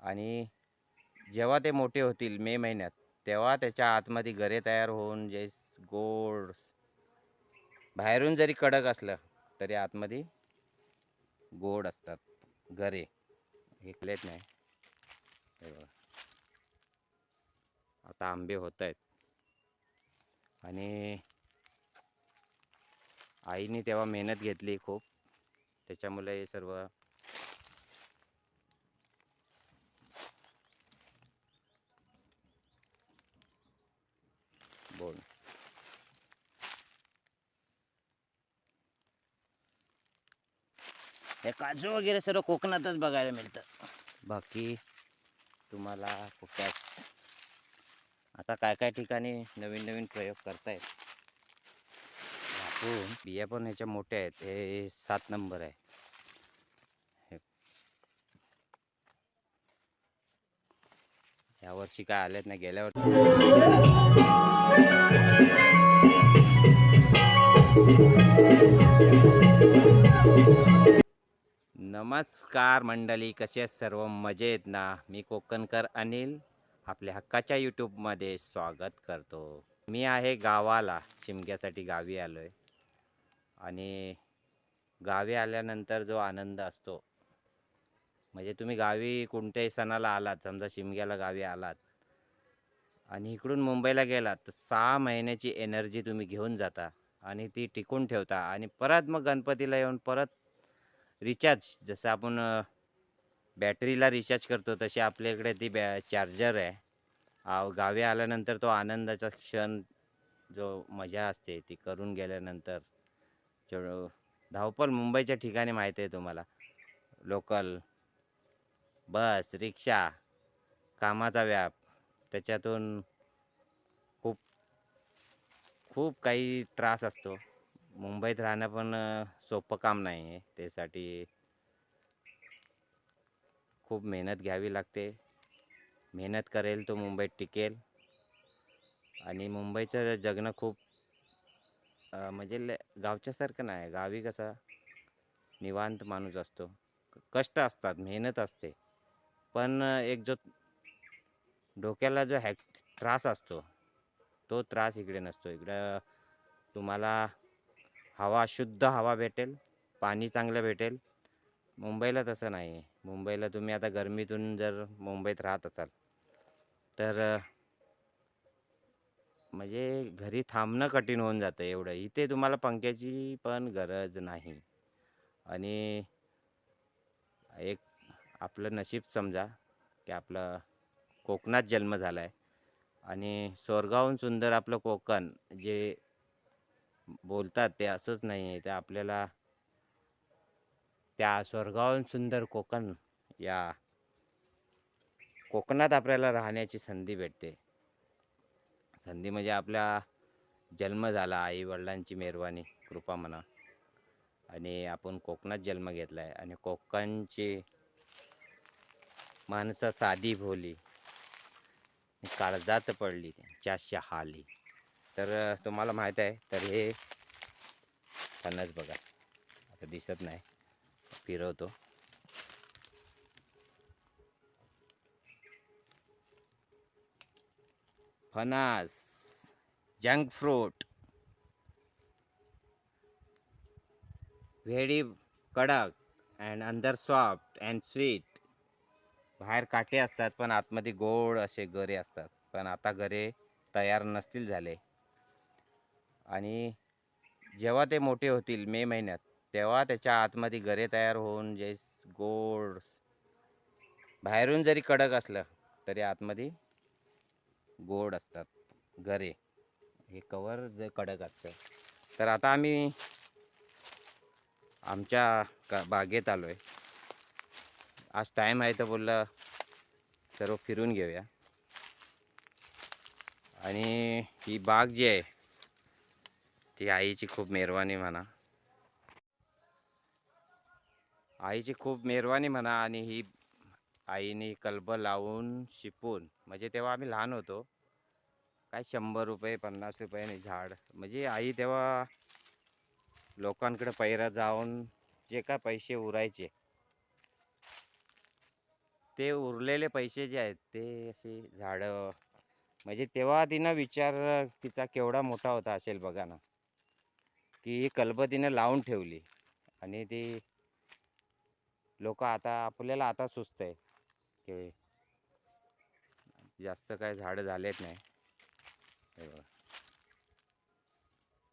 आणि जेव्हा ते मोठे होतील मे महिन्यात तेव्हा त्याच्या आतमध्ये गरे तयार होऊन जे गोड बाहेरून जरी कडक असलं तरी आतमध्ये गोड असतात गरे घेतलेत नाही. आता आंबे होत आहेत आणि आईने तेव्हा मेहनत घेतली खूप. त्याच्यामुळे हे सर्व बोल हे काजू वगैरे सर्व कोकणातच बघायला मिळतं. बाकी तुम्हाला कुठल्याच आता काय काय ठिकाणी नवीन नवीन प्रयोग करतायत? आपण बिया पण ह्याच्या मोठ्या आहेत. हे सात नंबर आहे. हे यावर्षी काय आलेत नाही गेल्या वर्षी. नमस्कार मंडळी कसे आहेत सर्व? मजेत ना? मी कोकणकर अनिल आपल्या हक्काच्या यूट्यूबमध्ये स्वागत करतो. मी आहे गावाला शिमग्यासाठी गावी आलो आहे आणि गावी आल्यानंतर जो आनंद असतो म्हणजे तुम्ही गावी कोणत्याही सणाला आलात समजा शिमग्याला गावी आलात आणि इकडून मुंबईला गेलात तर सहा महिन्याची एनर्जी तुम्ही घेऊन जाता आणि ती टिकून ठेवता आणि परत मग गणपतीला येऊन परत रिचार्ज जसं आपण बॅटरीला रिचार्ज करतो तशी आपल्याकडे ती बॅ चार्जर आहे. आ, गावी आल्यानंतर तो आनंदाचा क्षण जो मजा असते ती करून गेल्यानंतर. धावपळ मुंबईच्या ठिकाणी माहिती आहे तुम्हाला. लोकल बस रिक्षा कामाचा व्याप. त्याच्यातून खूप खूप काही त्रास असतो. मुंबईत राहणं पण सोपं काम नाही आहे. त्यासाठी खूप मेहनत घ्यावी लागते. मेहनत करेल तो मुंबईत टिकेल. आणि मुंबईचं जगणं खूप म्हणजे ले गावच्यासारखं नाही. गावी कसं निवांत माणूस असतो. क- कष्ट असतात मेहनत असते. पण एक जो डोक्याला जो हॅक त्रास असतो तो त्रास इकडे नसतो. इकडं तुम्हाला हवा शुद्ध हवा भेटेल पाणी चांगलं भेटेल. मुंबईला तसं नाही. आहे मुंबईला तुम्ही आता गरमीतून जर मुंबईत राहत असाल तर म्हणजे घरी थांबणं कठीण होऊन जातं एवढं. इथे तुम्हाला पंख्याची पण गरज नाही. आणि एक आपलं नशीब समजा की आपलं कोकणात जन्म झाला आहे आणि स्वर्गाहून सुंदर आपलं कोकण जे बोलतात ते असंच नाही आहे. ते आपल्याला त्या स्वर्गाहून सुंदर कोकण या कोकणात आपल्याला राहण्याची संधी भेटते. संधी म्हणजे आपला जन्म झाला आई वडिलांची मेहरबानी कृपा म्हणा. आणि आपण कोकणात जन्म घेतला आहे. आणि कोकणची माणसं साधी भोली. काळजात पडली त्यांच्या शहाली तर तुम्हाला माहीत आहे तर हे फणस बघा. आता दिसत नाही. फिरवतो. फणस. Junk fruit. व्हेरी कडक अँड अंदर सॉफ्ट अँड स्वीट. बाहेर काटे असतात पण आतमध्ये गोड असे गरे असतात. पण आता गरे तयार नसतील झाले. आणि जेव्हा ते मोठे होतील मे महिन्यात तेव्हा त्याच्या आतमध्ये गरे तयार होऊन जे गोड बाहेरून जरी कडक असलं तरी आतमध्ये गोड असतात गरे. हे कवर जे कडक असतं. तर आता आम्ही आमच्या का बागेत आलो आहे आज टाईम आहे तर बोललं सर्व फिरून घेऊया. आणि ही बाग जी आहे ती आईची खूप मेहरबानी म्हणा. आईची खूप मेहरबानी म्हणा आणि ही आईने कल्ब लावून शिपून म्हणजे तेव्हा आम्ही लहान होतो. काय शंभर रुपये पन्नास रुपयाने झाड. म्हणजे आई तेव्हा लोकांकडे पैरा जाऊन जे काय पैसे उरायचे ते उरलेले पैसे जे आहेत ते असे झाडं. म्हणजे तेव्हा तिनं विचार तिचा केवढा मोठा होता असेल बघा ना. की ही कल्प तिनं लावून ठेवली. आणि ती लोक आता आपल्याला आता सुचत आहे की जास्त काय झाडं झालेत नाही.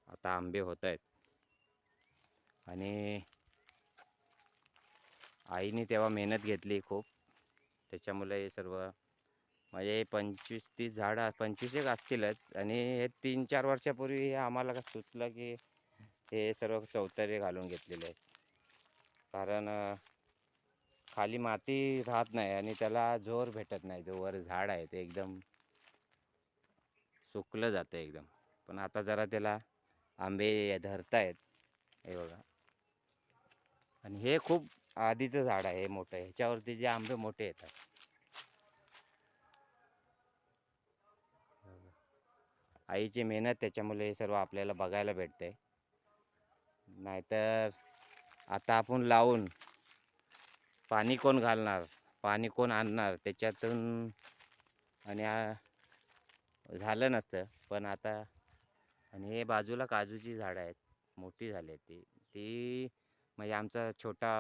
आता आंबे होत आहेत आणि आईने तेव्हा मेहनत घेतली खूप. त्याच्यामुळे हे सर्व म्हणजे पंचवीस तीस झाडं पंचवीस एक असतीलच. आणि हे तीन चार वर्षापूर्वी हे आम्हाला सुचलं की हे सर्व चौतरे घालून घेतलेले आहेत. कारण खाली माती राहत नाही आणि त्याला जोर भेटत नाही. जो वर झाड आहे ते एकदम सुकलं जातं एकदम. पण आता जरा त्याला आंबे धरतायत. हे बघा. आणि हे खूप आधीचं झाड आहे हे मोठं. ह्याच्यावरती जे आंबे मोठे येतात. आईची मेहनत त्याच्यामुळे हे सर्व आपल्याला बघायला भेटते नाहीतर आता आपण लावून पाणी कोण घालणार? पाणी कोण आणणार? त्याच्यातून आणि झालं नसतं. पण आता आणि हे बाजूला काजूची झाडं आहेत. मोठी झाली आहेत ती. ती म्हणजे आमचा छोटा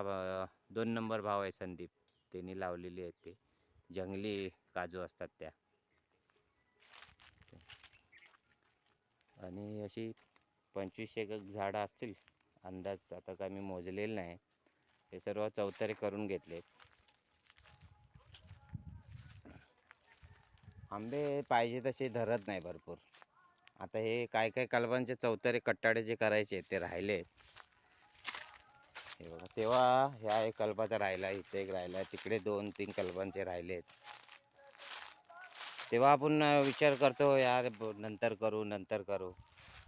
दोन नंबर भाव आहे संदीप. त्यांनी लावलेली आहेत ते. जंगली काजू असतात त्या. आणि अशी पंचवीस एक झाडं असतील. अंदाज आता काय मी मोजलेलं नाही. हे सर्व चौतारे करून घेतले आंबे पाहिजे तसे धरत नाही भरपूर. आता हे काय काय कलबांचे चौतारे कट्टाडे जे करायचे ते राहिले. हे बघा तेव्हा ह्या एक कल्पाचा राहिला इथे एक राहिला तिकडे दोन तीन कल्पांचे राहिलेत. तेव्हा आपण विचार करतो यार नंतर करू नंतर करू.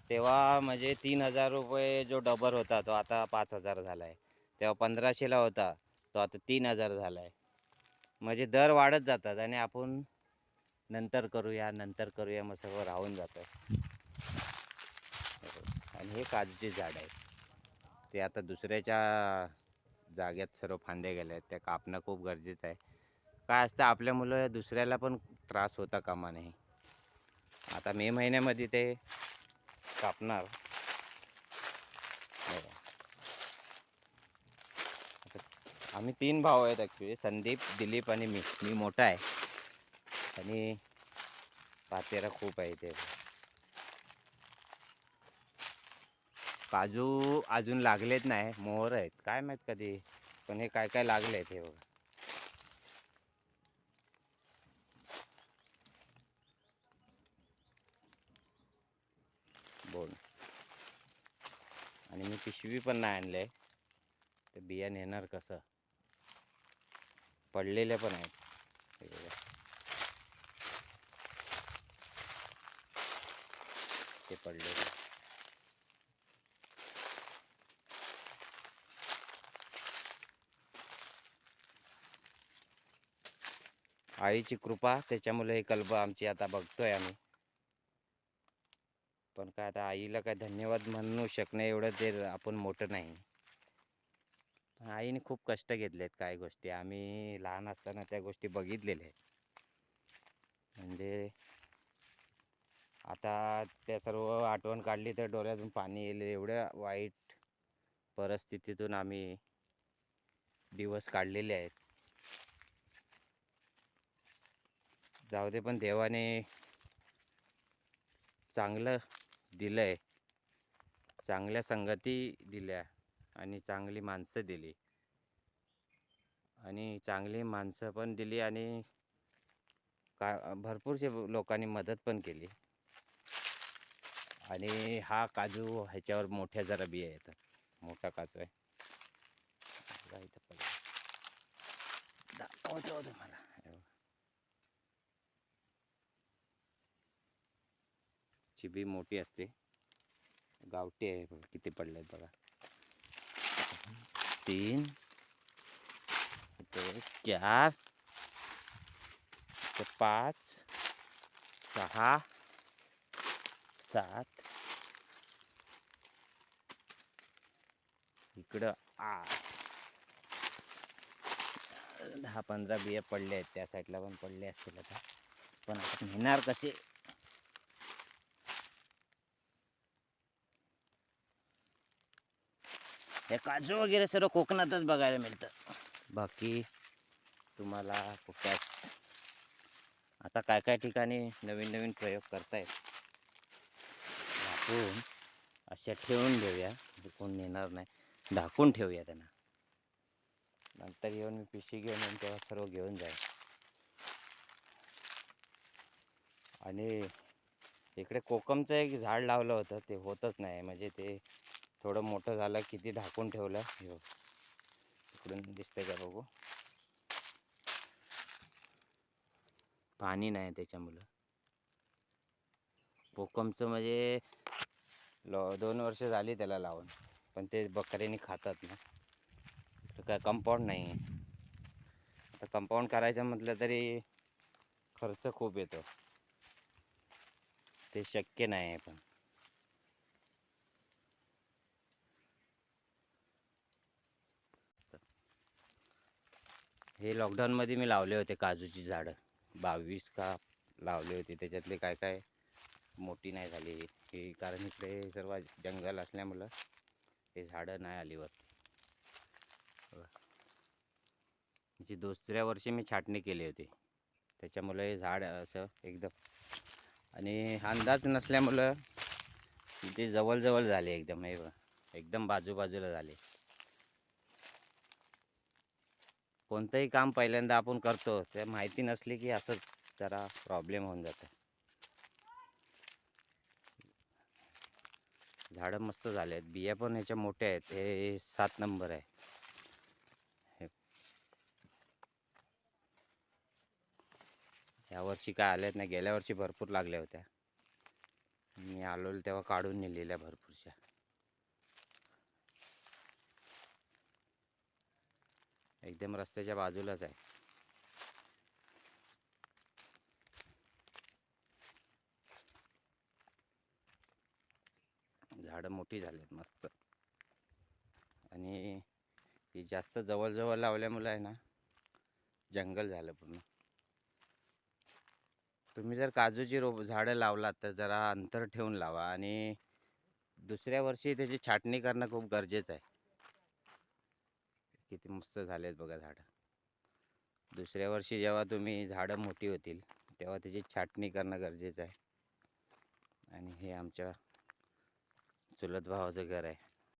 तेव्हा म्हणजे तीन हजार रुपये जो डबर होता तो आता पाच हजार झाला आहे तेव्हा पंधराशेला होता तो आता तीन हजार झाला आहे म्हणजे दर वाढत जातात आणि आपण नंतर करूया नंतर करूया मग सगळं राहून जातं. आणि हे काजूचे झाड आहे ते आता दुसऱ्याच्या जाग्यात सर्व फांदे गेले आहेत. त्या कापणं खूप गरजेचं आहे. काय असतं आपल्या मुलं दुसऱ्याला पण त्रास होता कामा नाही आता मे महिन्यामध्ये ते कापणार. आम्ही तीन भाऊ आहेत ॲक्च्युली संदीप दिलीप आणि मी. मी मोठा आहे. आणि पातेरा खूप आहे इथे. काजू अजून लागलेत नाही. मोहर आहेत. काय माहीत कधी? पण हे काय काय लागले आहेत हे बघा. बोल. आणि मी पिशवी पण नाही आणले ते बिया नेणार कसं? पडलेले पण आहेत. ते पडलेले आईची कृपा त्याच्यामुळे हे कल्प आमची आता बघतोय आम्ही. पण काय आता आईला काय धन्यवाद म्हणू शकणं एवढं ते आपण मोठं नाही. पण आईने खूप कष्ट घेतलेत काय गोष्टी. आम्ही लहान असताना त्या गोष्टी बघितलेल्या आहेत. म्हणजे आता त्या सर्व आठवण काढली तर डोळ्यातून पाणी येईल. एवढ्या वाईट परिस्थितीतून आम्ही दिवस काढलेले आहेत. जाऊ दे पण देवाने चांगलं दिलं आहे चांगल्या संगती दिल्या आणि चांगली माणसं दिली. आणि चांगली माणसं पण दिली आणि का भरपूरशे लोकांनी मदत पण केली. आणि हा काजू ह्याच्यावर मोठ्या जरा बिया येतात. मोठा काजू आहे. मला पडला. बघा. चिबी मोठी असते गावठी आहे बघा, किती पडलेत बघा तीन चार पाच, सहा, सात इकडं आठ दहा, पंधरा बिया पडले आहेत, त्या साईडला पण पडले आता पण नेणार कसे हे काजू वगैरे सर्व कोकणातच बघायला मिळतं. बाकी तुम्हाला कुठल्याच आता काय काय ठिकाणी नवीन नवीन प्रयोग करतायत आपण अशा ठेवून घेऊया कोण नेणार नाही. दाखवून ठेवूया त्यांना. नंतर येऊन मी पिशी घेऊन येऊन तेव्हा सर्व घेऊन जाईल आणि इकडे कोकमचं एक झाड लावलं होतं ते होतच नाही. म्हणजे ते थोडं मोठं झालं किती ढाकून ठेवलं हे इकडून दिसतंय का बघू? पाणी नाही त्याच्यामुळं. कोकमचं म्हणजे लॉ दोन वर्ष झाली त्याला लावून पण ते बकऱ्यांनी खातात ना. तर काय कंपाऊंड नाही आहे. तर कंपाऊंड करायचं म्हटलं तरी खर्च खूप येतो. ते शक्य नाही आहे पण. हे लॉकडाऊनमध्ये मी लावले होते काजूची झाडं. बावीस का लावले होते त्याच्यातले काय काय मोठी नाही झाली. हे कारण इकडे सर्व जंगल असल्यामुळं हे झाडं नाही आली वर बघा. म्हणजे दुसऱ्या वर्षी मी छाटणी केली होती. त्याच्यामुळं हे झाड असं एकदम. आणि अंदाज नसल्यामुळं ते जवळजवळ झाले एकदम हे एकदम बाजूबाजूला झाले. कोणतंही काम पहिल्यांदा आपण करतो ते माहिती नसली की असंच जरा प्रॉब्लेम होऊन जातं. झाडं मस्त झाले आहेत बिया पण ह्याच्या मोठ्या आहेत हे सात नंबर आहे. हे. या वर्षी काय आल्यात नाही गेल्या वर्षी भरपूर लागल्या होत्या. मी आलो तेव्हा काढून नेलेल्या भरपूरशा. एकदम रस्त्याच्या बाजूलाच आहे. झाडं मोठी झालीत मस्त. आणि ही जास्त जवळजवळ लावल्यामुळं आहे ना जंगल झालं पूर्ण. तुम्ही जर काजूची रोप झाडं लावलात तर जरा अंतर ठेवून लावा आणि दुसऱ्या वर्षी त्याची छाटणी करणं खूप गरजेचं आहे. किती मस्त झाले आहेत बघा झाडं. दुसऱ्या वर्षी जेव्हा तुम्ही झाडं मोठी होतील तेव्हा त्याची छाटणी करणं गरजेचं आहे. आणि हे आमच्या चुलत भावाचं घर आहे.